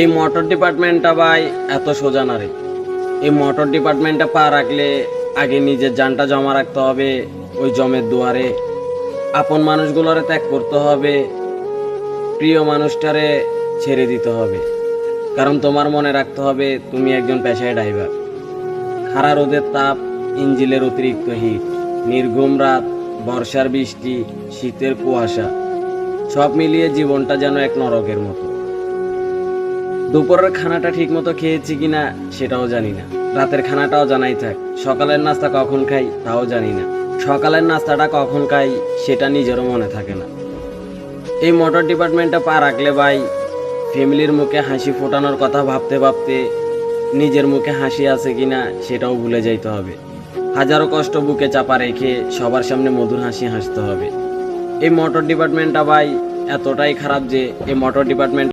এই মোটর ডিপার্টমেন্টটা ভাই এত সোজা না রে। এই মোটর ডিপার্টমেন্টটা পা রাখলে আগে নিজের যানটা জমা রাখতে হবে ওই জমের দুয়ারে। আপন মানুষগুলোরে ত্যাগ করতে হবে, প্রিয় মানুষটারে ছেড়ে দিতে হবে। কারণ তোমার মনে রাখতে হবে তুমি একজন পেশায় ড্রাইভার খাড়া রোদের তাপ, ইঞ্জিলের অতিরিক্ত হিট নির্ঘুম রাত, বর্ষার বৃষ্টি, শীতের কুয়াশা, সব মিলিয়ে জীবনটা যেন এক নরকের মতো। দুপুরের খানাটা ঠিক মতো খেয়েছি কিনা সেটাও জানি না। রাতের খানাটাও জানাই থাক, সকালের নাস্তা কখন খাই তাও জানি না। সকালের নাস্তাটা কখন খাই সেটা নিজেরও মনে থাকে না। এই মোটর ডিপার্টমেন্টে পা রাখলে ভাই ফ্যামিলির মুখে হাসি ফোটানোর কথা ভাবতে ভাবতে নিজের মুখে হাসি আছে কিনা সেটাও ভুলে যাইতে হবে। হাজারো কষ্ট বুকে চাপা রেখে সবার সামনে মধুর হাসি হাসতে হবে। এই মোটর ডিপার্টমেন্টটা ভাই, এতটাই খারাপ যে এই মোটর ডিপার্টমেন্ট